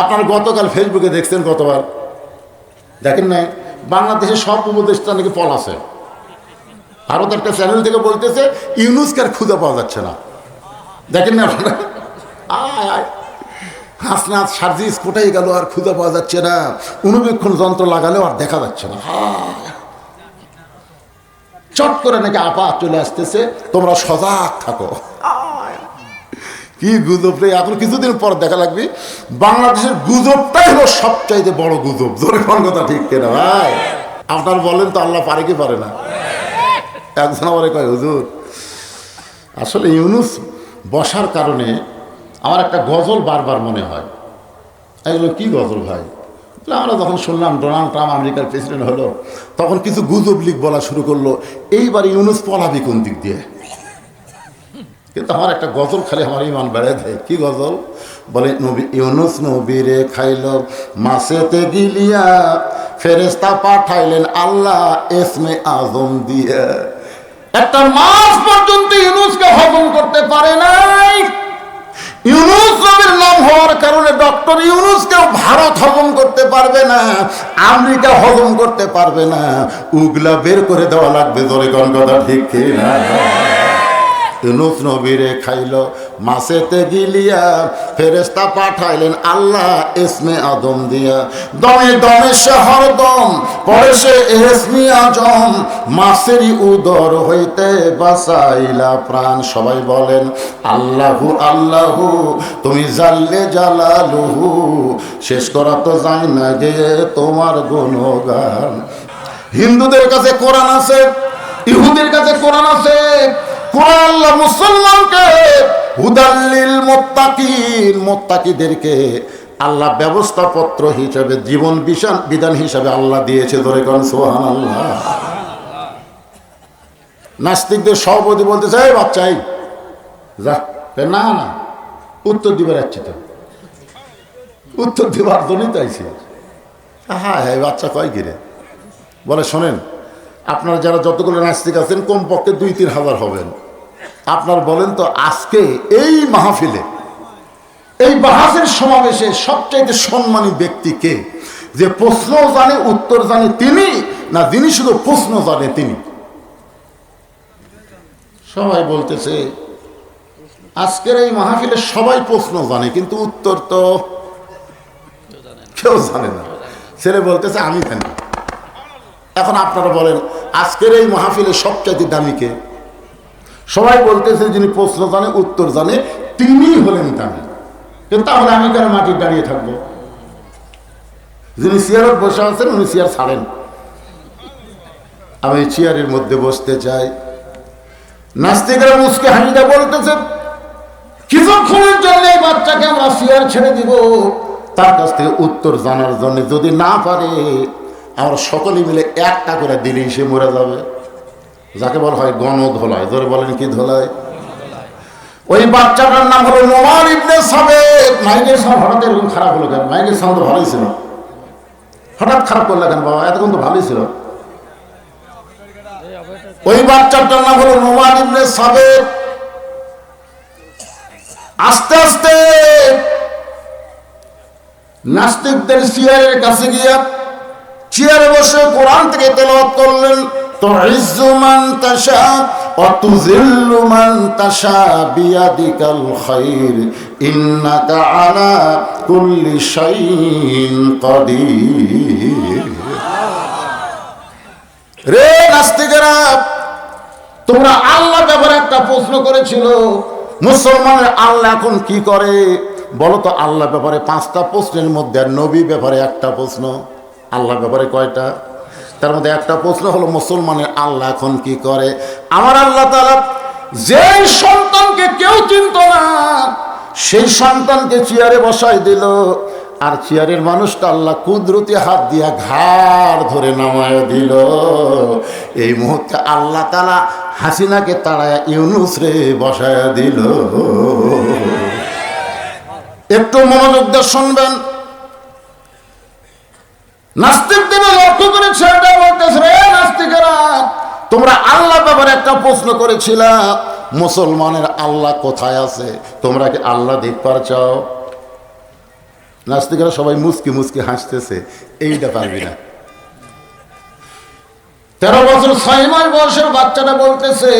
আপনারা গতকাল ফেসবুকে দেখছেন গতবার। দেখেন নাই? বাংলাদেশের সব উপদেশটা নাকি পল আছে। ভারত একটা চ্যানেল থেকে বলতেছে, ইউনুসকে আর খুঁজে পাওয়া যাচ্ছে না। দেখেন না আপনারা? আয় আয়। হাসনাথ সার্জিস কোথায় গেল আর খুঁজে পাওয়া যাচ্ছে না। অনুবীক্ষণ যন্ত্র লাগালেও আর দেখা যাচ্ছে না। চট করে নাকি আপা চলে আসতেছে, তোমরা সজাগ থাকো। কি গুজব রে? এখন কিছুদিন পর দেখা লাগবে। বাংলাদেশের গুজবটাই হলো সবচাইতে বড় গুজব। ধরে কোন কথা ঠিক কেনা, ভাই? আপনার বলেন তো আল্লাহ পারে কি পারে না? একজন আমারে কয়, হুজুর, আসলে ইউনুস বসার কারণে আমার একটা গজল বারবার মনে হয়। এগুলো কি গজল ভাই? আমরা যখন শুনলাম ডোনাল্ড ট্রাম্প আমেরিকার প্রেসিডেন্ট হলো, তখন কিছু গুজব লিগ বলা শুরু করল। এইবার ইউনুস পলাবি কোন দিক দিয়ে? কিন্তু আমার একটা গজল খালি আমার ইমান বেড়ে দেয়। কি গজল? বলে, নবী ইউনুস নবীরে খাইল মাসেতে গিলিয়া ফেরেস্তা পাঠাইলেন আল্লাহ এসমে আজম দিয়ে। একটা মাস পর্যন্ত ইউনুসকে হজম করতে পারে নাই। ইউনুস নবীর নাম হওয়ার কারণে ডক্টর ইউনুসকেও ভারত হজম করতে পারবে না, আমেরিকা হজম করতে পারবে না। উগলা বের করে দেওয়া লাগবে, জোরে কোন ঠিক না ইউনুস নবীরে খাইল মাসেতে গিলিয়া ফেরেস্তা পাঠাইলেন, আল্লাহ এসমে আদম দিয়া। দমে দমে সে হরদম, পরে সে এসমি আজম মাসেরই উদর হইতে বাসাইলা প্রাণ। সবাই বলেন, আল্লাহু আল্লাহু, তুমি জাল্লে জালালুহু, শেষ করা তো যায় না যে তোমার গুণগান। হিন্দুদের কাছে কোরআন আছে, ইহুদের কাছে কোরআন আছে কোরআন মুসলমানকে হুদাল্লিল মোত্তাকিন, মোত্তাকিদেরকে আল্লাহ ব্যবস্থাপত্র হিসাবে, জীবন বিধান বিধান হিসাবে আল্লাহ দিয়েছে, ধরে কোন সোহান আল্লাহ নাস্তিকদের সভাপতি বলতে চাই বাচ্চাই যা না না, উত্তর দিবার যাচ্ছি তো। উত্তর দিবার জন্যই তো আইছি। হ্যাঁ হ্যাঁ বাচ্চা কয় কিরে? বলে, শোনেন, আপনারা যারা যতগুলো নাস্তিক আছেন, কমপক্ষে দুই তিন হাজার হবেন। আপনার বলেন তো, আজকে এই মাহফিলে, এই বাহাসের সমাবেশে সবচাইতে সম্মানী ব্যক্তি কে? যে প্রশ্ন জানে, উত্তর জানে তিনি, না যিনি শুধু প্রশ্ন জানে তিনি? সবাই বলতেছে, আজকের এই মাহফিলে সবাই প্রশ্ন জানে, কিন্তু উত্তর তো কেউ জানে না। ছেলে বলতেছে, আমি জানি। এখন আপনারা বলেন, আজকের এই মাহফিলে সবচাইতে দামিকে সবাই বলতেছে যিনি প্রশ্ন জানে, উত্তর জানে তিনি হলেন দামি। কিন্তু তাহলে আমি কেন মাটি দাঁড়িয়ে থাকব? যিনি চেয়ারত বসে আছেন, উনি চেয়ার ছাড়েন। আমি চেয়ারের মধ্যে বসতে চাই। নাস্তিকরা মুসকে হাসিটা বলতেছে, কিছুক্ষণের জন্য এই বাচ্চাকে আমরা চেয়ার ছেড়ে দিব। তার কাছ থেকে উত্তর জানার জন্য যদি না পারে, আমরা সকলে মিলে একটা করে দিলেই সে মরে যাবে। যাকে বলা হয় গণ ধোলায় ধরে বলেন কি ধোলায় ওই বাচ্চাটার নাম হলো নোমান ইবনে সাবেক মাইনের সাউন্ড হঠাৎ এরকম খারাপ হলো কেন? মাইনের সাউন্ড তো ভালোই ছিল। হঠাৎ খারাপ করলে কেন বাবা? এতক্ষণ তো ভালোই ছিল। ওই বাচ্চাটার নাম হলো নোমান ইবনে সাবেক আস্তে আস্তে নাস্তিকদের চেয়ারের কাছে গিয়া, চেয়ারে বসে কোরআন থেকে তেলাওয়াত করলেন। تعز من تشاء وتذل من تشاء بيدك الخير إنك على كل شيء قدير রে নাস্তিকেরা তোমরা আল্লাহ ব্যাপারে একটা প্রশ্ন করেছিল মুসলমানের আল্লাহ এখন কি করে বলো তো আল্লাহ ব্যাপারে পাঁচটা প্রশ্নের মধ্যে আর নবী ব্যাপারে একটা প্রশ্ন আল্লাহ ব্যাপারে কয়টা তার মধ্যে একটা প্রশ্ন হলো, মুসলমানের আল্লাহ এখন কি করে? আমার আল্লাহ তালা যেই সন্তানকে কেউ চিনত না, সেই সন্তানকে চেয়ারে বসাই দিল। আর চেয়ারের মানুষটা আল্লাহ কুদরতি হাত দিয়া ঘাড় ধরে নামায় দিল। এই মুহূর্তে আল্লাহ তালা হাসিনাকে তাড়ায় ইউনুস রে বসায় দিল। একটু মনোযোগ দিয়ে শুনবেন। তোমরা আল্লাহ ব্যাপারে একটা প্রশ্ন মুসলমানের আল্লাহ কোথায় আছে? তোমরা কি আল্লাহ সবাই মুসকি মুসকি হাসতেছে, এইটা পারবি না। তেরো বছর ছয় মাস বয়সের বাচ্চাটা বলতেছে,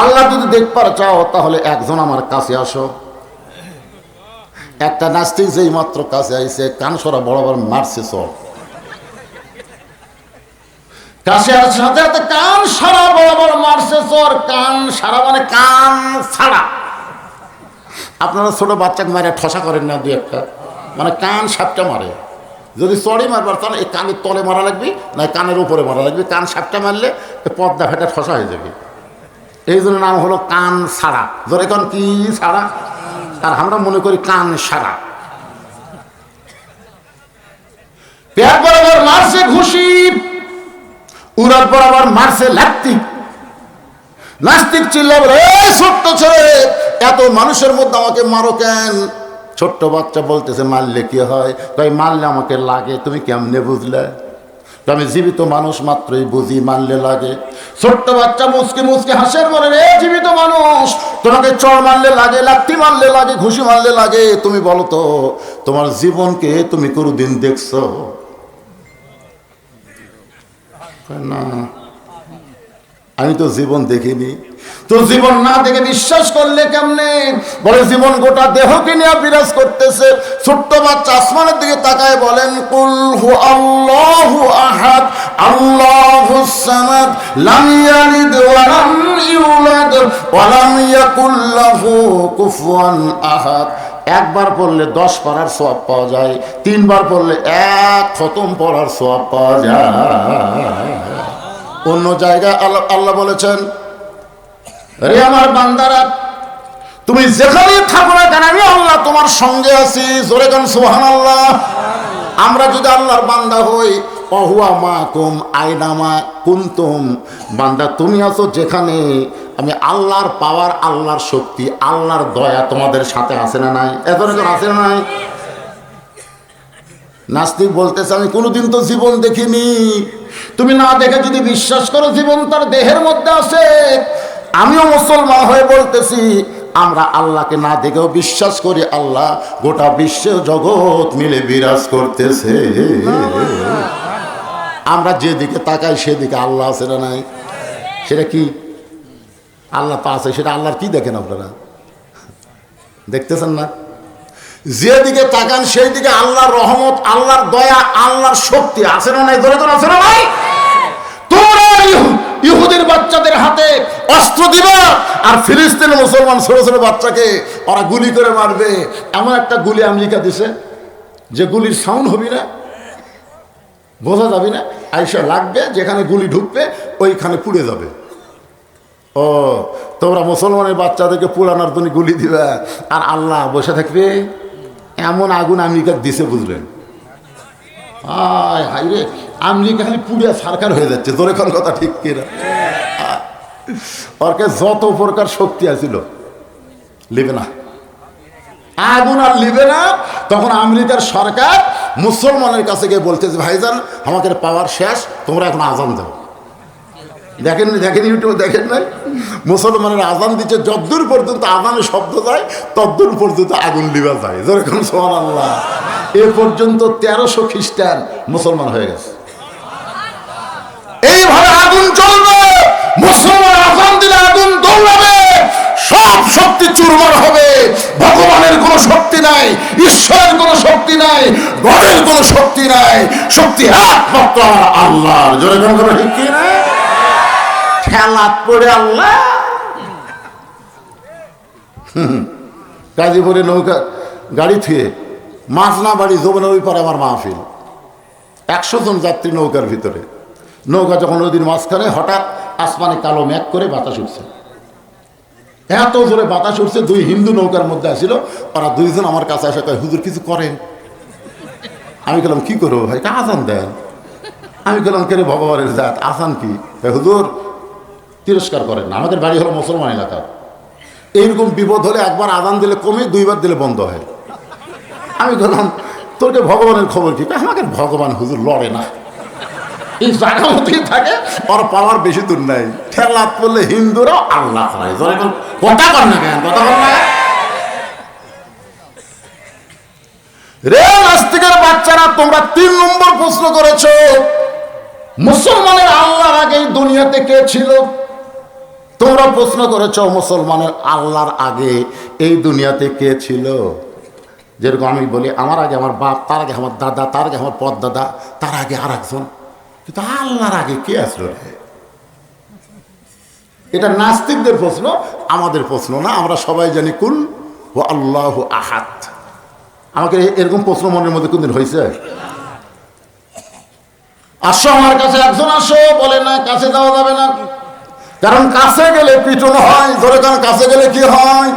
আল্লাহ যদি দেখবার চাও, তাহলে একজন আমার কাছে আসো। একটা নাস্তিক যেই মাত্র কাছে আইসে কান সরা বরাবর মারছে সব। কাছে আর সাথে সাথে কান সারা বরাবর মারছে চোর। কান সারা মানে কান ছাড়া। আপনারা ছোট বাচ্চাকে মারে, ঠসা করেন না দুই একটা। মানে কান সাপটা মারে। যদি চড়ে মারবার, তাহলে এই কানের তলে মারা লাগবে, না কানের উপরে মারা লাগবে। কান সাপটা মারলে পর্দা ফেটে ঠসা হয়ে যাবে। এই জন্য নাম হলো কান সারা। ধরে এখন কি সারা? আর আমরা মনে করি কান সারা। পেট বরাবর মারছে ঘুষি। উড়াত বরাবর মারছে লাত্তিক নাস্তিক চিল্লা বলে ছোট্ট ছেলে, এত মানুষের মধ্যে আমাকে মারো কেন? ছোট্ট বাচ্চা বলতেছে, মারলে কি হয়? তাই মারলে আমাকে লাগে, তুমি কেমনে বুঝলে? আমি জীবিত মানুষ মাত্রই বুঝি মারলে লাগে। ছোট্ট বাচ্চা মুসকে মুসকে হাসের বলে রে জীবিত মানুষ, তোমাকে চড় মারলে লাগে, লাত্তি মারলে লাগে, ঘুষি মারলে লাগে। তুমি বলো তো, তোমার জীবনকে তুমি কোনোদিন দেখছ? না, আমি তো জীবন দেখিনি। তো জীবন না দেখে বিশ্বাস করলে কেমনে? বলে, জীবন গোটা দেহকে নিয়ে বিরাজ করতেছে। ছোট্ট বাচ্চা আসমানের দিকে তাকায় বলেন, কুল হু আল্লাহু আহাদ, আল্লাহু সামাদ, লাম ইয়ালিদ ইউলাদ কুফুয়ান আহাদ। একবার পড়লে দশ পারার সোয়াব পাওয়া যায়, তিনবার পড়লে এক খতম পড়ার সোয়াব পাওয়া যায়। অন্য জায়গায় আল্লাহ আল্লাহ বলেছেন, রে আমার বান্দারা, তুমি যেখানে থাকো না কেন, আমি আল্লাহ তোমার সঙ্গে আছি। জোরে গান সুহান আল্লাহ আমরা যদি আল্লাহর বান্দা হই, অহুয়া মা কুম আইনামা কুন্তুম। বান্দা, তুমি আছো যেখানে আমি আল্লাহর পাওয়ার, আল্লাহর শক্তি, আল্লাহর দয়া তোমাদের সাথে আছে না নাই? এত আছে না নাই? নাস্তিক বলতেছে, আমি কোনোদিন তো জীবন দেখিনি। তুমি না দেখে যদি বিশ্বাস করো, জীবন তার দেহের মধ্যে আছে। আমিও মুসলমান হয়ে বলতেছি, আমরা আল্লাহকে না দেখেও বিশ্বাস করি, আল্লাহ গোটা বিশ্ব জগৎ মিলে বিরাজ করতেছে। আমরা যেদিকে তাকাই, সেদিকে আল্লাহ আছে না নাই? সেটা কি? আল্লাহ তো আছে, সেটা আল্লাহর কি দেখেন আপনারা? দেখতেছেন না? যেদিকে তাকান সেই দিকে আল্লাহর রহমত, আল্লাহর দয়া, আল্লাহর শক্তি আছে না নাই? ধরে ধরে আছে না নাই ইহুদির বাচ্চাদের হাতে অস্ত্র দিবা আর ফিলিস্তিন মুসলমান ছোট ছোট বাচ্চাকে ওরা গুলি করে মারবে। এমন একটা গুলি আমেরিকা দিছে, যে গুলির সাউন্ড হবি না? বোঝা যাবে না? আইসা লাগবে, যেখানে গুলি ঢুকবে, ওইখানে পুড়ে যাবে। ও, তোমরা মুসলমানের বাচ্চাদেরকে পুরানোর জন্য গুলি দিবে। আর আল্লাহ বসে থাকবে। এমন আগুন আমেরিকা দিছে বুঝলেন। হাই রে, আমেরিকা খালি পুড়িয়া সারকার হয়ে যাচ্ছে। তোর এখন কথা ঠিক কিনা? ওরকে যত প্রকার শক্তি আছিল, লিবে না। আগুন আর লিবে না। তখন আমেরিকার সরকার মুসলমানের কাছে গিয়ে বলতেছে ভাইজান, আমাদের পাওয়ার শেষ, তোমরা এখন আজান দাও। দেখেন দেখেন ইউটিউব দেখেন নাই? মুসলমানের আজান দিচ্ছে, যদ্দূর পর্যন্ত আজানের শব্দ যায়, তদ্দূর পর্যন্ত আগুন লিবা যায়। যেরকম সোহান আল্লাহ এ পর্যন্ত তেরোশো খ্রিস্টান মুসলমান হয়ে গেছে। এইভাবে আগুন জ্বলবে, মুসলমান আজান দিলে আগুন দৌড়াবে, সব শক্তি চুরমার হবে। ভগবানের কোনো শক্তি নাই, ঈশ্বরের কোনো শক্তি নাই, গডের কোনো শক্তি নাই, শক্তি একমাত্র আমার আল্লাহর। জোরে কোন ঠিক কি না খেলাত পড়ে আল্লাহ। গাজীপুরে নৌকা, গাড়ি থুয়ে মাছ না বাড়ি জোবনে ওই পরে আমার মাহফিল। একশো জন যাত্রী নৌকার ভিতরে। নৌকা যখন ওই নদীর মাঝখানে হঠাৎ আসমানে কালো মেঘ করে বাতাস উঠছে। এত জোরে বাতাস উঠছে, দুই হিন্দু নৌকার মধ্যে আসিল। ওরা দুইজন আমার কাছে আসে কয়, হুজুর, কিছু করেন? আমি বললাম কি করব ভাই? আসান দেন? আমি বললাম কেন ভগবানের জাত? আসান কি? হুজুর তিরস্কার করেন আমাদের বাড়ি হলো মুসলমান এলাকা। এইরকম বিপদ হলে একবার আদান দিলে কমে দুইবার দিলে বন্ধ হয়। আমি বললাম তোরকে ভগবানের খবর কি? আমাকে ভগবান হুজুর লড়ে না। এই জায়গা মতোই থাকে ওর পাওয়ার বেশি দূর নাই। ঠেলাত পড়লে হিন্দুরাও আল্লাহ হয় বল, কথা কর না কেন কথা কর না রে নাস্তিকের বাচ্চারা তোমরা তিন নম্বর প্রশ্ন করেছ। মুসলমানের আল্লাহর আগে দুনিয়াতে কে ছিল? তোমরা প্রশ্ন করেছ, মুসলমানের আল্লাহর আগে এই দুনিয়াতে কে ছিল? যেরকম আমি বলি, আমার আগে আমার বাপ, তার আগে আমার দাদা, তার আগে আমার পদ দাদা তার আগে আর একজন কিন্তু আল্লাহর আগে কে আসলো এটা নাস্তিকদের প্রশ্ন, আমাদের প্রশ্ন না, আমরা সবাই জানি কুল ও আল্লাহ আহাত আমাকে এরকম প্রশ্ন মনের মধ্যে কোনদিন হয়েছে? আসো আমার কাছে, একজন আসো, বলে না, কাছে যাওয়া যাবে না। কারণ কাছে গেলে পিটন হয়, ধরে কারণ কাছে গেলে কি হয়?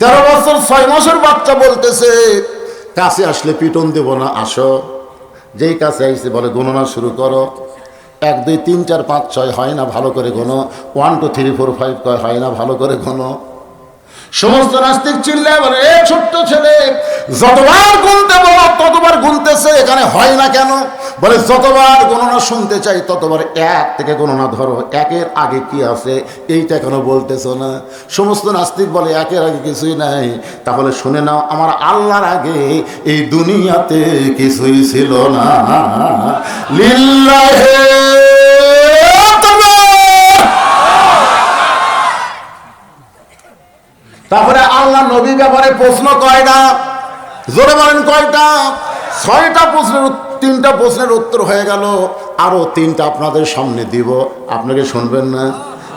তেরো বছর, ছয় মাসের বাচ্চা বলতেছে, কাছে আসলে পিটন দেব না, আসো। যেই কাছে আইসে বলে, গণনা শুরু করো। এক, দুই, তিন, চার, পাঁচ, ছয়, হয় না ভালো করে গোনো one two three four five কয়, হয় না ভালো করে গোনো সমস্ত নাস্তিক চিল্লায় বলে, এ ছোট্ট ছেলে, যতবার গুনতে বলো, ততবার গুনতেছে, এখানে হয় না কেন? বলে, যতবার গণনা শুনতে চাই, ততবার এক থেকে গণনা ধরো, একের আগে কি আছে, এইটা কেন বলতেছ না? সমস্ত নাস্তিক বলে, একের আগে কিছুই নাই, তাহলে শুনে নাও, আমার আল্লাহর আগে এই দুনিয়াতে কিছুই ছিল না। লিল্লাহে তারপরে আল্লাহ নবী ব্যাপারে প্রশ্ন কয়টা? জোরে বলেন কয়টা? ছয়টা প্রশ্নের তিনটা প্রশ্নের উত্তর হয়ে গেল, আরও তিনটা আপনাদের সামনে দিব। আপনাকে শুনবেন না,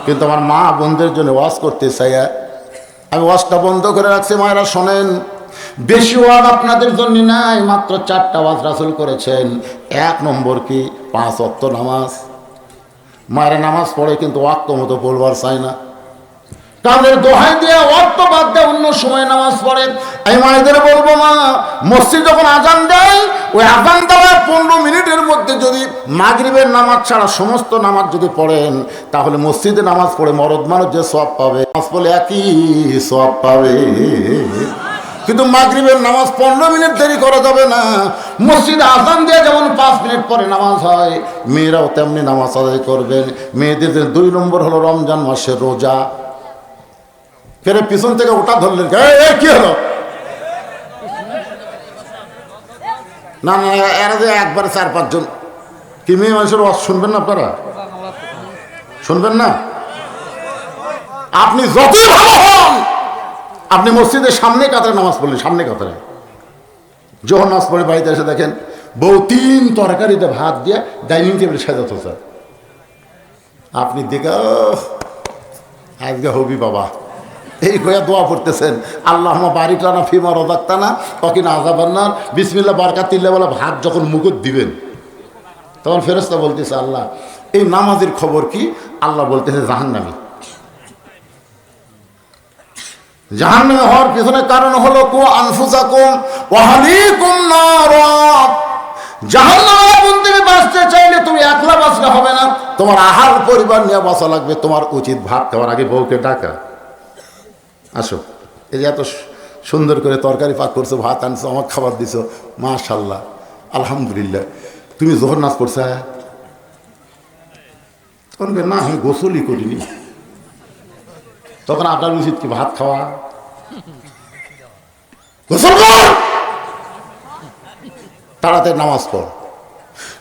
কিন্তু আমার মা বোনদের জন্য ওয়াজ করতে চাই। আমি ওয়াজটা বন্ধ করে রাখছি, মায়েরা শোনেন। বেশি ওয়াজ আপনাদের জন্য নাই, মাত্র চারটা ওয়াজ রাসুল করেছেন। এক নম্বর কি? পাঁচ অক্ত নামাজ। মায়েরা নামাজ পড়ে, কিন্তু ওয়াক্ত মতো পড়বার চায় না। তাদের দোহাই দিয়ে অর্থ বাদ দেয় অন্য সময় নামাজ পড়ে। আমি মায়েদের বলব মা, মসজিদ যখন আজান দেয়, ওই আজান দেওয়ার পনেরো মিনিটের মধ্যে যদি মাগরিবের নামাজ ছাড়া সমস্ত নামাজ যদি পড়েন, তাহলে মসজিদে নামাজ পড়ে মরদ মানুষ যে সব পাবে। নামাজ পড়লে একই সব পাবে। কিন্তু মাগরিবের নামাজ পনেরো মিনিট দেরি করা যাবে না। মসজিদে আজান দিয়ে যেমন পাঁচ মিনিট পরে নামাজ হয়, মেয়েরাও তেমনি নামাজ আদায় করবেন। মেয়েদের দুই নম্বর হলো রমজান মাসের রোজা। ফেরে পিছন থেকে ওটা ধরলেন। কি হলো? না না এরা যে একবারে চার পাঁচজন। কি মেয়ে মানুষের ওয়াজ শুনবেন না আপনারা? শুনবেন না? আপনি যতই ভালো হন আপনি মসজিদের সামনে কাতারে নামাজ পড়লেন সামনে কাতারে। যখন নামাজ পড়ে বাড়িতে এসে দেখেন বউ তিন তরকারিতে ভাত দিয়ে ডাইনিং টেবিল সাজাতে স্যার। আপনি দেখে "ওহ, আজকে হবি বাবা। এই কয়া দোয়া পড়তেছেন আল্লাহ বাড়ি টানা ফিমা রদাক্তানা তখন আজাবান্নার বিসমিল্লা বারকাত তিল্লা বলে ভাত যখন মুকুট দিবেন। তখন ফেরস্তা বলতেছে, আল্লাহ, এই নামাজের খবর কি? আল্লাহ বলতেছে, জাহান্নামি। জাহান্নামে হওয়ার পিছনে কারণ হলো, কো আনফুসাকুম ওয়াহালিকুম নার। জাহান্নামের আগুন থেকে বাঁচতে চাইলে তুমি একলা হবে না। তোমার আহার পরিবার নিয়ে বাঁচা লাগবে, তোমার উচিত ভাত খাওয়ার। আগে বউকে ডাকা। আসো। এই যে এত সুন্দর করে তরকারি পাক করছ ভাত আনছো আমার খাবার দিছো মাশাল্লাহ আলহামদুলিল্লাহ। তুমি জোহর নাচ করছ হ্যাঁ? তখন বলে, না আমি গোসলই করিনি। তখন আপনার উচিত কি ভাত খাওয়া? গোসল তাড়াতাড়ি নামাজ পড়।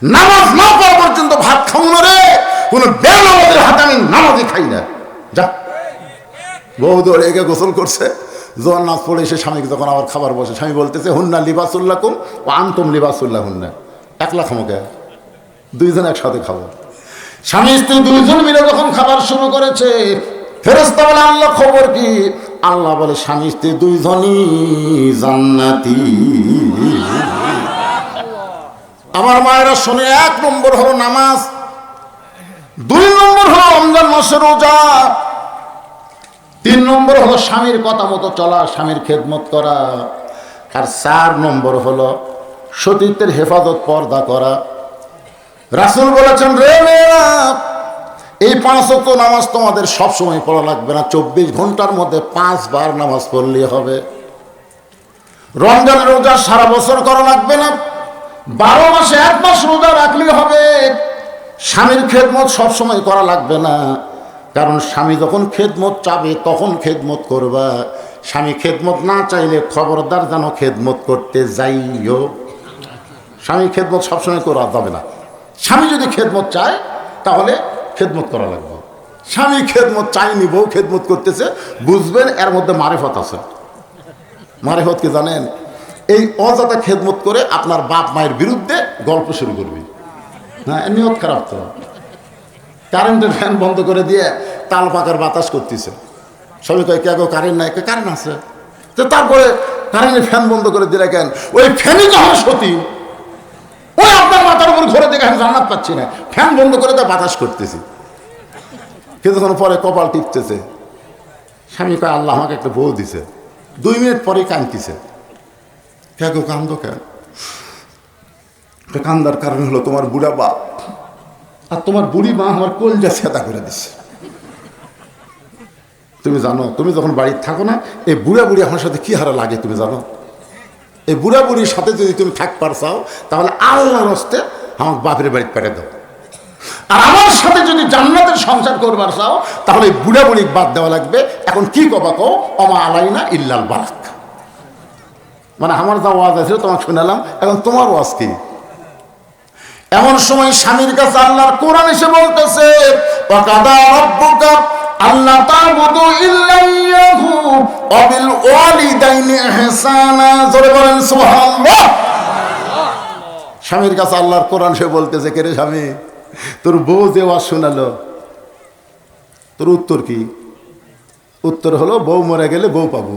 নামাজ না পড়া পর্যন্ত ভাত খাও রে। কোনো বেনামাজের হাতে আমি নামাজই খাই না। যা। বহু দৌড়ে এগে গোসল করছে। জোয়ার নাচ পড়ে এসে স্বামীকে যখন আবার খাবার বসে, স্বামী বলতেছে, হুন্না লিবাসুল্লাহ কুম ও আন্তম লিবাসুল্লাহ হুন্না একলা খামোকে, দুইজন একসাথে খাব। স্বামী, স্ত্রী দুইজন মিলে যখন খাবার শুরু করেছে ফেরস্তা বলে, আল্লাহ খবর কি? আল্লাহ বলে, স্বামী, স্ত্রী দুইজনই জান্নাতি। আমার মায়েরা শোনে, এক নম্বর হলো নামাজ, দুই নম্বর হলো রমজান মাসের রোজা। তিন নম্বর হলো স্বামীর কথা মতো চলা, স্বামীর খেদমত করা। আর চার নম্বর হলো সতীত্বের হেফাজত পর্দা করা। রাসুল বলেছেন, রে এই পাঁচ অক্ট নামাজ তোমাদের সবসময় পড়া লাগবে না। চব্বিশ ঘণ্টার মধ্যে পাঁচবার নামাজ পড়লেই হবে। রমজান রোজা সারা বছর করা লাগবে না। বারো মাসে এক মাস রোজা রাখলেই হবে। স্বামীর খেদমত সব সময় করা লাগবে না। কারণ স্বামী যখন খেদমত চাবে, তখন খেদমত করবা। স্বামী খেদমত না চাইলে খবরদার যেন খেদমত করতে যাইও। স্বামী খেদমত সবসময় করা যাবে না। স্বামী যদি খেদমত চায়, তাহলে খেদমত করা লাগবে। স্বামী খেদমত চাইনি বউ খেদমত করতেছে, বুঝবেন এর মধ্যে মারেফত আছে। মারেফত কি জানেন? এই অজাতা খেদমত করে আপনার বাপ মায়ের বিরুদ্ধে গল্প শুরু করবি। হ্যাঁ নিয়ত খারাপ তো। কারেন্টের ফ্যান বন্ধ করে দিয়ে তাল পাকার বাতাস করতেছে। সবাই কয়, কে গো, কারেন্ট নাই? কারেন্ট আছে। তো তারপরে কারেন্টের ফ্যান বন্ধ করে দিলে কেন ওই ফ্যানই তো আমার ওই আপনার মাথার উপর ঘরে দেখে আমি জান্নাত পাচ্ছি না। ফ্যান বন্ধ করে তো বাতাস করতেছি। কিছুক্ষণ পরে কপাল টিপতেছে। স্বামী কয়, আল্লাহ আমাকে একটা বউ দিছে। দুই মিনিট পরে কাঁদতেছে। কে গো, কান্দ কেন? কান্দার কারণ হলো তোমার বুড়া বাপ। আর তোমার বুড়ি মা আমার কলজা সেদা করে দিচ্ছে তুমি জানো, তুমি যখন বাড়িতে থাকো না, এই বুড়া বুড়ি আমার সাথে কি হারা লাগে তুমি জানো? এই বুড়া বুড়ির সাথে যদি তুমি থাকবার চাও, তাহলে আল্লাহর হস্তে আমার বাপের বাড়িতে পেটে দাও। আর আমার সাথে যদি জান্নাতের সংসার করবার চাও, তাহলে এই বুড়া বুড়ি বাদ দেওয়া লাগবে। এখন কি কবা কো অমা আলাইনা ইল্লাল বারাক। মানে আমার যা ওয়াজ আছে, তোমাকে শোনালাম। এখন তোমার ওয়াজ কি? এমন সময় স্বামীর কাছে আল্লাহর কোরআন এসে বলতেছে আল্লাহ স্বামীর কাছে আল্লাহর কোরআন সে বলতেছে, কে রে স্বামী? তোর বউ যে ওয়াজ শোনালো, তোর উত্তর কি? উত্তর হলো, বউ মরে গেলে বউ পাবো।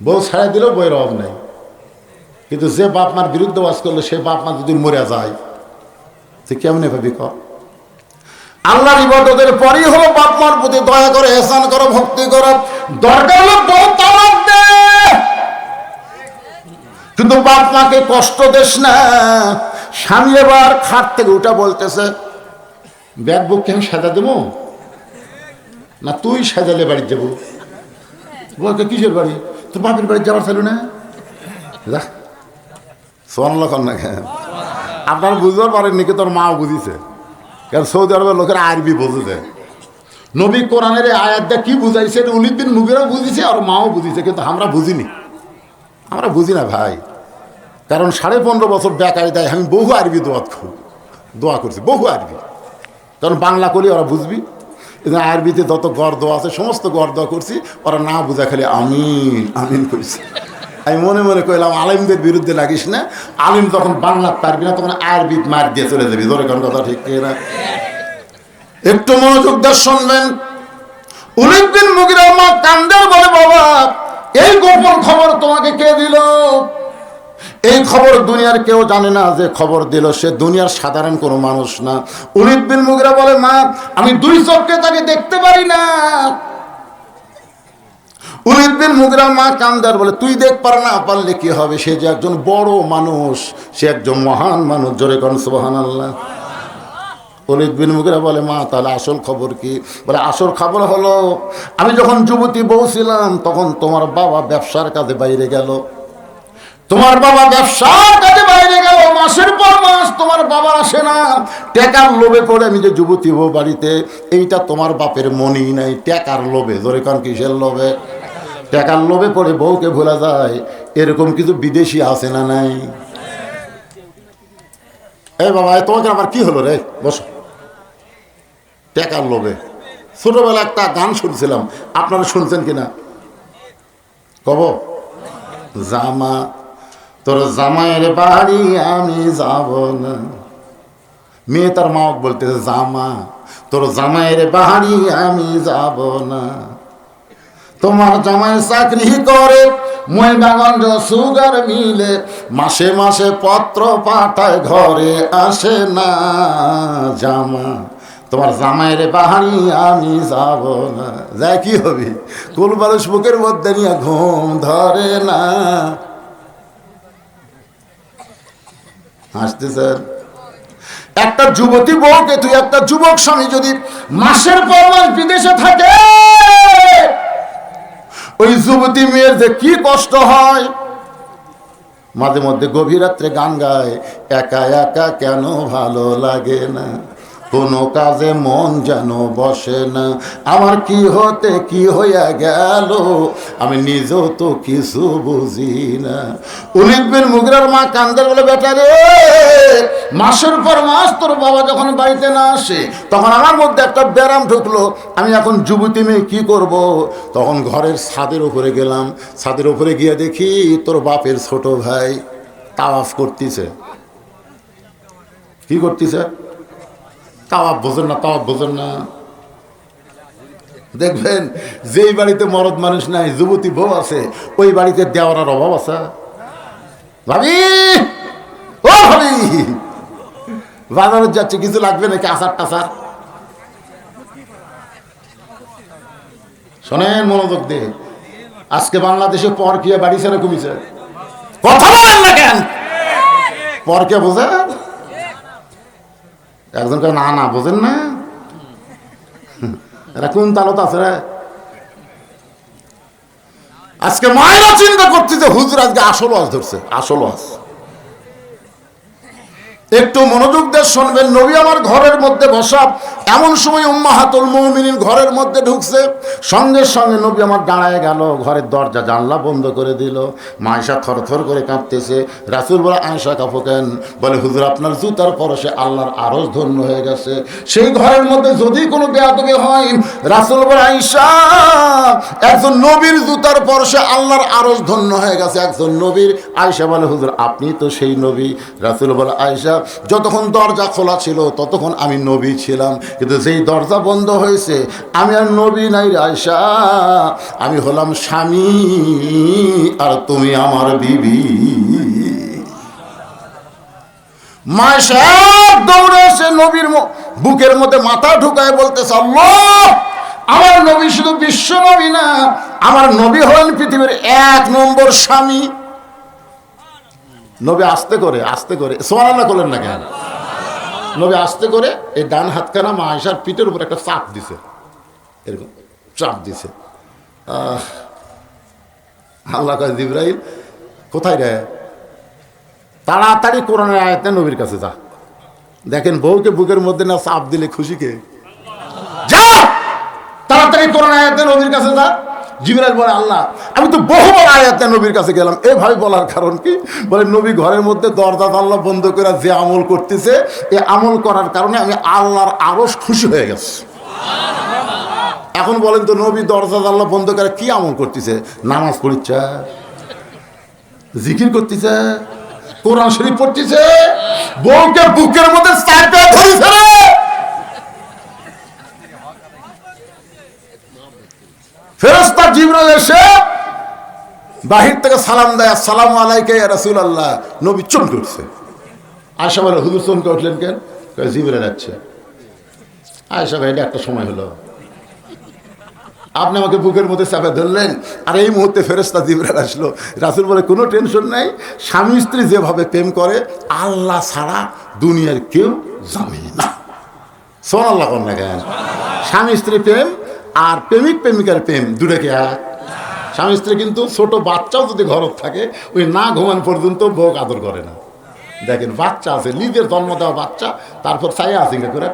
বউ ছাড়া দিলেও বইয়ের অভাব নাই। কিন্তু যে বাপ মার বিরুদ্ধে বাস করল, সে বাপ মা যদি মরে যায় সে কেমন ভাবি ক? আল্লাহর ইবাদতের পরই হলো বাপ মার প্রতি দয়া করে এহসান করো, ভক্তি করো। দরকার হলো দে। কিন্তু বাপ মাকে কষ্ট দেস না। স্বামী এবার খাট থেকে উঠা বলতেছে, ব্যাগ বুককে আমি সাজা দেবো? না, তুই সাজালে বাড়ি যাব? বলতে কিসের বাড়ি? তোর বাপের বাড়ি যাওয়ার ছিল না? যা সোয়ান লক্ষণ না কেন? আপনারা বুঝতে পারেননি কি তোর মাও বুঝিছে? কারণ সৌদি আরবের লোকেরা আরবি বোঝে নবী কোরআনের আয়াতটা কি বুঝাইছে? উলিদ্দিন মুগেরাও বুঝিছে, আর মাও বুঝিছে, কিন্তু আমরা বুঝিনি। আমরা বুঝি না ভাই। কারণ সাড়ে পনেরো বছর বেকারিতায় আমি বহু আরবি দোয়া করি দোয়া করছি, বহু আরবি। কারণ বাংলা করলে ওরা বুঝবি। আরবিতে যত গড় দোয়া আছে, সমস্ত গড় দোয়া করছি, ওরা না বুঝা খালি আমিন আমিন করেছে আমি মনে মনে কইলাম, আলিমদের বিরুদ্ধে লাগিস না। আলিম তখন বাংলা পারবি না, তখন আরবি মার দিয়ে চলে যাবি। ধরে কোন কথা ঠিক না? একটু মনোযোগ দিয়ে শুনবেন। উলিদ্দিন মুগির মা কান্দার বলে, বাবা, এই গোপন খবর তোমাকে কে দিল? এই খবর দুনিয়ার কেউ জানে না যে খবর দিল। সে দুনিয়ার সাধারণ কোনো মানুষ না। উলিদ বিন মুগরা বলে, মা, আমি দুই চোখে তাকে দেখতে পারি না। উলিদ বিন মুগরা মা কান্দার বলে, তুই দেখ পার না, পারলে কি হবে? সে যে একজন বড় মানুষ, সে একজন মহান মানুষ, জোরে কন সুবহান আল্লাহ অলিদ বিন মুগরা বলে, মা, তাহলে আসল খবর কি? বলে, আসল খবর হলো, আমি যখন যুবতী বউ ছিলাম, তখন তোমার বাবা ব্যবসার কাজে বাইরে গেল। তোমার বাবা ব্যবসার কাজে বাইরে গেল, মাসের পর মাস তোমার বাবা আসে না। টেকার লোভে পড়ে আমি যে যুবতী বউ বাড়িতে, এইটা তোমার বাপের মনেই নাই, টেকার লোভে। ধরে কান কিসের লোভে? টেকার লোভে পড়ে বউকে ভোলা যায়, এরকম কিছু বিদেশি আছে না নাই? এই বাবা তোমাকে আবার কি হলো রে? বসো। টেকার লোভে। ছোটবেলা একটা গান শুনছিলাম, আপনারা শুনছেন কিনা? কব? জামা, তোর জামাইয়ের বাড়ি আমি যাব না। মেয়ে তার মা বলতেছে, জামা, তোর জামাইয়ের বাড়ি আমি যাব না। তোমার জামাই চাকরি করে মহিলাগঞ্জ সুগার মিলে, মাসে মাসে পত্র পাঠায়, ঘরে আসে না জামা। তোমার জামাইয়ের বাহানি আমি যাব না। যা কি হবে? কুল বালুস বুকের মধ্যে নিয়ে ঘুম ধরে না। হাসতে স্যার একটা যুবতী বউকে তুই একটা যুবক স্বামী যদি মাসের পর মাস বিদেশে থাকে ওই যুবতী মেয়ের যে কি কষ্ট হয়? মাঝে মধ্যে গভীর রাত্রে গান গায়, একা একা কেন ভালো লাগে না? কোনো কাজে মন যেন বসে না। আমার কি হতে, কি হইয়া গেল? আমি নিজেও তো কিছু বুঝি না। উলিদ মুগরার মা কান্দার বলে, বেটা রে মাসের পর মাস তোর বাবা যখন বাড়িতে না আসে, তখন আমার মধ্যে একটা ব্যারাম ঢুকলো। আমি এখন যুবতী মেয়ে, কি করব? তখন ঘরের ছাদের উপরে গেলাম। ছাদের উপরে গিয়ে দেখি তোর বাপের ছোট ভাই তাওয়াফ করতেছে। কি করতেছে? তাওয়াব বোঝেন না তাওয়াব বোঝেন না। দেখবেন, যেই বাড়িতে মরদ মানুষ নাই, যুবতী বউ আছে, ওই বাড়িতে দেওয়ার অভাব আছে। ভাবি! বাজারে যাচ্ছে, কিছু লাগবে নাকি আচার টাচার? শোনেন মনোযোগ দে আজকে বাংলাদেশে পরকিয়া বাড়ি ছেড়ে কমিছে কথা বলেন না কেন? বোঝেন? একজন না না, বোঝেন না। এরা কোন তালত আছে রে? আজকে মায়েরা চিন্তা করছে যে হুজুর আজকে আসল ওয়াজ ধরছে, আসল ওয়াজ। একটু মনোযোগ দিয়ে শুনবেন, নবী আমার ঘরের মধ্যে বসা, এমন সময় উম্মাহাতুল মুমিনিন ঘরের মধ্যে ঢুকছে। সঙ্গে সঙ্গে নবী আমার দাঁড়ায় গেল, ঘরের দরজা জানলা বন্ধ করে দিল। মায়েশা থরথর করে কাঁপতেছে রাসুল বলে আয়সা কাপো কেন বলে, হুজুর, আপনার জুতার পরশে আল্লাহর আরজ ধন্য হয়ে গেছে। সেই ঘরের মধ্যে যদি কোনো বেয়াদবি হয়, রাসুল বলে আয়সা একজন নবীর জুতার পরশে আল্লাহর আরজ ধন্য হয়ে গেছে। একজন নবীর আয়সা বলে, হুজুর, আপনি তো সেই নবী। রাসুল বলে আয়সা যতক্ষণ দরজা খোলা ছিল, ততক্ষণ আমি নবী ছিলাম। কিন্তু যেই দরজা বন্ধ হয়েছে, আমি আর নবী নাই রে আয়সা আমি হলাম স্বামী, আর তুমি আমার বিবি। নবীর বুকের মধ্যে মাথা ঢুকায় বলতেছে আমার নবী শুধু বিশ্ব নবী না, আমার নবী হলেন পৃথিবীর এক নম্বর স্বামী। নবী আস্তে করে আস্তে করে সোমানাল্লাহ করলেন না কেন? নবী আস্তে করে এই ডান হাতখানা মা আয়সার পিঠের উপর একটা চাপ দিছে। এরকম চাপ দিছে। আল্লাহ কয়, জিব্রাইল, কোথায় রে? তাড়াতাড়ি কোরআনের আয়াতে নবীর কাছে যা। দেখেন বউকে বুকের মধ্যে না চাপ দিলে খুশিকে যা! তাড়াতাড়ি কোরআন আয়াতে নবীর কাছে যা। জিবরাইল বলে, আল্লাহ, আমি তো বহুবার আয়াতে নবীর কাছে গেলাম। এভাবে বলার কারণ কি? বলে, নবী ঘরের মধ্যে দরজা আল্লাহ বন্ধ করে যে আমল করতেছে, এ আমল করার কারণে আমি আল্লাহর আরও খুশি হয়ে গেছি। এখন বলেন তো, নবী দরজা আল্লাহ বন্ধ করে কি আমল করতেছে? নামাজ পড়িচ্ছে, জিকির করতেছে, কোরআন শরীফ পড়তেছে, বউকে বুকের মধ্যে চাপে ধরেছে ফেরস্তা এসে বাহির থেকে সালাম দেয় সালাম আলাইকে রাসুল আল্লাহ নবী চুন করছে আয়সা বলে, হুজুর চমকে উঠলেন কেন? জিবরাল যাচ্ছে আয়সা ভাই, এটা একটা সময় হলো। আপনি আমাকে বুকের মধ্যে চাপে ধরলেন, আর এই মুহূর্তে ফেরেস্তা জিবরাল আসলো। রাসুল বলে, কোনো টেনশন নাই। স্বামী স্ত্রী যেভাবে প্রেম করে, আল্লাহ ছাড়া দুনিয়ার কেউ জানে না। সোন আল্লাহ কন্যা কেন? স্বামী স্ত্রী প্রেম আর প্রেমিক প্রেমিকার প্রেম, দুটাকে এক। স্বামী স্ত্রী কিন্তু ছোট বাচ্চাও যদি ঘরত থাকে, ওই না ঘুমান পর্যন্ত বউক আদর করে না। দেখেন, বাচ্চা আছে, নিজের জন্ম দেওয়া বাচ্চা, তারপর চাই আছে করে।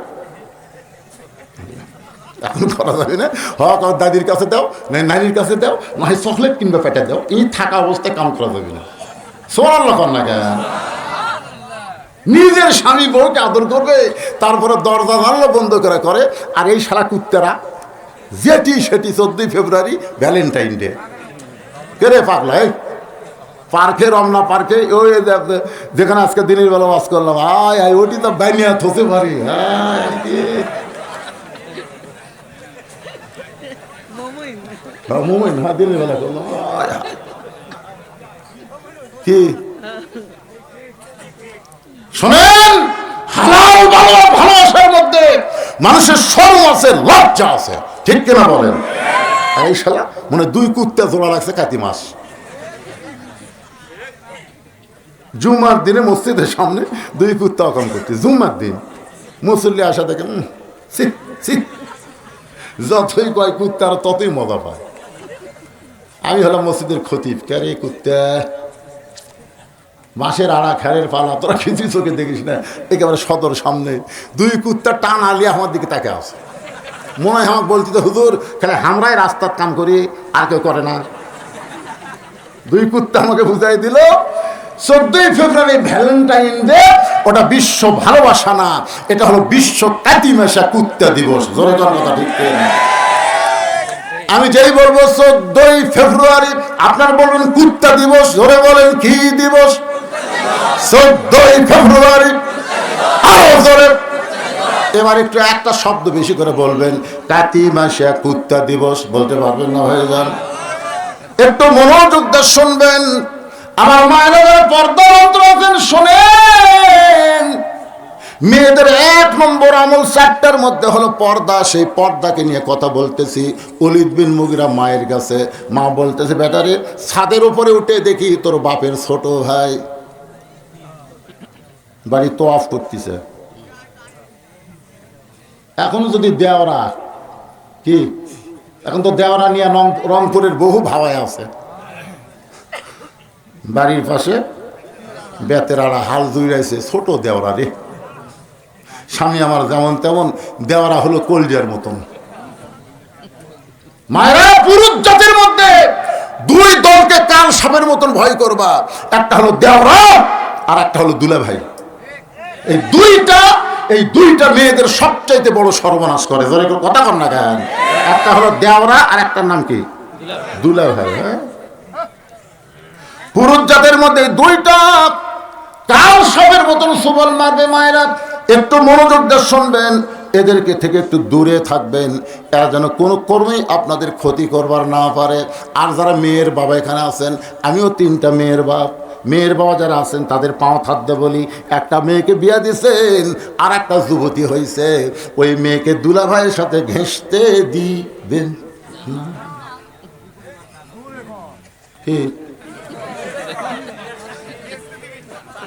এখন করা যাবে না। হক দাদির কাছে দাও না নানির কাছে দাও না হয় চকলেট কিনবে পেটে দাও, এই থাকা অবস্থায় কাম করা যাবে না। সোনার লক্ষণ না কেন? নিজের স্বামী বউকে আদর করবে, তারপরে দরজা জানলা বন্ধ করে করে, আর এই সারা কুত্তেরা যেটি সেটি চোদ্দই ফেব্রুয়ারি ভ্যালেন্টাইন ডে। কেরে পাগলা এই? পার্কে রমনা পার্কে ওই যেখানে আজকে দিনের বেলা বাস করলাম আয় আয় ওটি তো বাইনিয়া থসে পারি হ্যাঁ মোমেন হ্যাঁ দিনের বেলা করলাম। কি? শোনেন হালাল ভালো ভালোবাসার মধ্যে মানুষের শরম আছে লজ্জা আছে। ঠিক কিনা বলেন? এই শালা, মনে দুই কুত্তা জোড়া লাগছে কাতি মাস জুমার দিনে মসজিদের সামনে দুই কুত্তা অকম করছে। জুমার দিন, মুসল্লি আসা দেখে। যতই কয় কুত্তা, আর ততই মজা পায়। আমি হলাম মসজিদের খতিব। ক্যারে কুত্তা? মাসের আড়া, খেরের পালা তোরা কিছুই চোখে দেখিস না। একেবারে সদর সামনে। দুই কুত্তা টান আলিয়ে আমার দিকে তাকে আসে। মনে হয় আমাকে বলছি তো, হুজুর, খালি হামরাই রাস্তার কাম করি, আর কেউ করে না। দুই কুত্তা আমাকে বুঝাই দিল, চোদ্দই ফেব্রুয়ারি ভ্যালেন্টাইন ডে, ওটা বিশ্ব ভালোবাসা না, এটা হলো বিশ্ব কাতিমেশা কুত্তা দিবস। জোরে কথা ঠিক আমি যেই বলব, চোদ্দই ফেব্রুয়ারি, আপনার বলবেন কুত্তা দিবস ধরে বলেন কি দিবস? চোদ্দই ফেব্রুয়ারি, আরও জোরে। এবার একটু একটা শব্দ বেশি করে বলবেন। কাতি মাসে কুত্তা দিবস, বলতে পারবেন না হয়ে যান একটু মনোযোগ শুনবেন। আমার মায়েরা পর্দা মন্ত্র আছেন, শোনেন। মেয়েদের এক নম্বর আমল চারটার মধ্যে হলো পর্দা। সেই পর্দাকে নিয়ে কথা বলতেছি। অলিদ বিন মুগিরা মায়ের কাছে। মা বলতেছে বেটারে ছাদের উপরে উঠে দেখি তোর বাপের ছোট ভাই। বাড়ি তো অফ করতেছে। এখনও যদি দেওয়ারা, কি? এখন তো দেওয়ারা নিয়ে রংপুরের বহু ভাবায় আছে। বাড়ির পাশে বেতেরারা হাল দুইরাইছে ছোট দেওরা রে। স্বামী আমার যেমন তেমন, দেওয়ারা হলো কলজার মতন। মায়েরা, পুরুষ জাতির মধ্যে দুই দলকে কাল সাপের মতন ভয় করবা। একটা হলো দেওরা আর একটা হলো দুলা ভাই এই দুইটা এই দুইটা মেয়েদের সবচাইতে বড় সর্বনাশ করে। ধরে কথা কর না কেন? একটা হলো দেওরা আর একটার নাম কি? দুলা ভাই হ্যাঁ? পুরুষ জাতের মধ্যে দুইটা কাল সবের মতন সুবল মারবে মায়েরা। একটু মনোযোগ দিয়ে শুনবেন, এদেরকে থেকে একটু দূরে থাকবেন। এরা যেন কোনো কর্মেই আপনাদের ক্ষতি করবার না পারে। আর যারা মেয়ের বাবা এখানে আছেন, আমিও তিনটা মেয়ের বাপ। মেয়ের বাবা যারা আছেন, তাদের পাও থাকতে বলি, একটা মেয়েকে বিয়া দিছেন আর একটা যুবতী হয়েছে ওই মেয়েকে দুলা ভাইয়ের সাথে ঘেঁষতে দিবেন।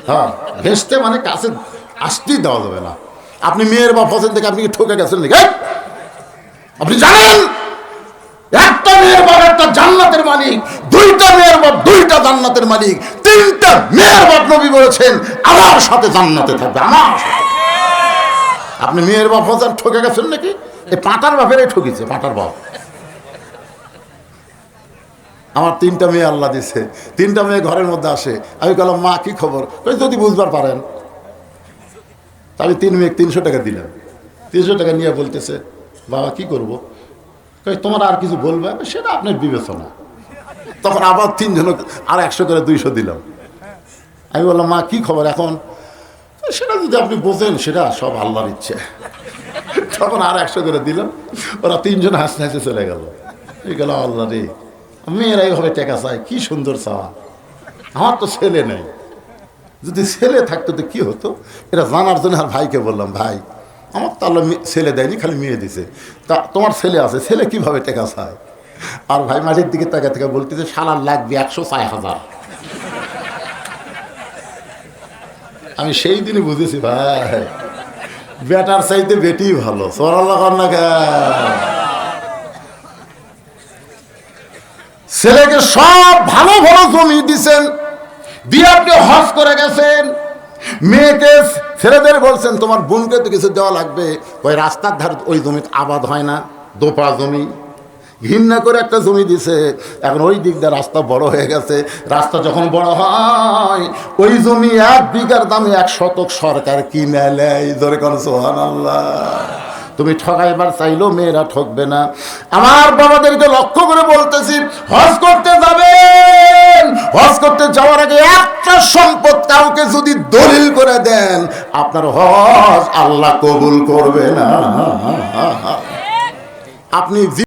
হ্যাঁ ভেসতে মানে কাছে আসতেই দেওয়া যাবে না। আপনি মেয়ের বাপ হোসেন থেকে আপনি ঠকে গেছেন আপনি জানেন? একটা মেয়ের বাপ, একটা জান্নাতের মালিক, দুইটা মেয়ের বাপ, দুইটা জান্নাতের মালিক, তিনটা মেয়ের বাপ নবী বলেছেন, আমার সাথে জান্নাতে থাকবে, আমার সাথে। আপনি মেয়ের বাপ হোসেন ঠকে গেছেন নাকি? এই পাঁটার বাপেরাই ঠকিছে, পাঁটার বাপ। আমার তিনটা মেয়ে আল্লাহ দিছে, তিনটা মেয়ে ঘরের মধ্যে আসে, আমি বললাম মা, কি খবর? যদি বুঝবার পারেন। তা আমি তিন মেয়ে তিনশো টাকা দিলাম। তিনশো টাকা নিয়ে বলতেছে, বাবা, কি করব? তোমার আর কিছু বলবে? সেটা আপনার বিবেচনা। তখন আবার তিনজন আর একশো করে দুইশো দিলাম। আমি বললাম, মা, কি খবর এখন? সেটা যদি আপনি বোঝেন, সেটা সব আল্লাহর ইচ্ছে। তখন আর একশো করে দিলাম। ওরা তিনজন হাসতে হাসতে চলে গেল। এই গেল, আল্লাহ রে, মেয়েরা এইভাবে টেকা চায়, কি সুন্দর চাওয়া। আমার তো ছেলে নেই। যদি ছেলে থাকতো তো কি হতো? এটা জানার জন্য আর ভাইকে বললাম, ভাই আমার তো আল্লাহ ছেলে দেয়নি, খালি মেয়ে দিছে। তা তোমার ছেলে আছে, ছেলে কীভাবে টেকা চায়? আর ভাই মাটির দিকে তাকা থেকে বলতেছে সালার লাগবে একশো ছয় হাজার। আমি সেই দিনই বুঝেছি, ভাই, বেটার চাইতে বেটি ভালো। সরাল্লা কর না কেন? ছেলেকে সব ভালো ভালো জমি দিছেন, দিয়ে আপনি হজ করে গেছেন। মেয়েকে ছেলেদের বলছেন, তোমার বোনকে তো কিছু দেওয়া লাগবে। ওই রাস্তার ধার ওই জমি আবাদ হয় না, দোপা জমি। ঘৃণা করে একটা জমি দিছে, এখন ওই দিক দিয়ে রাস্তা বড় হয়ে গেছে। রাস্তা যখন বড় হয়, ওই জমি এক বিঘার দামে এক শতক সরকার কিনে নেয়। ধরে কোন সোহান আল্লাহ তুমি ঠকাইবার চাইলেও মেয়েরা ঠকবে না। আমার বাবাদেরকে লক্ষ্য করে বলতেছি, হজ করতে যাবেন হজ করতে যাওয়ার আগে একটা সম্পদ কাউকে যদি দলিল করে দেন, আপনার হজ আল্লাহ কবুল করবে না। আপনি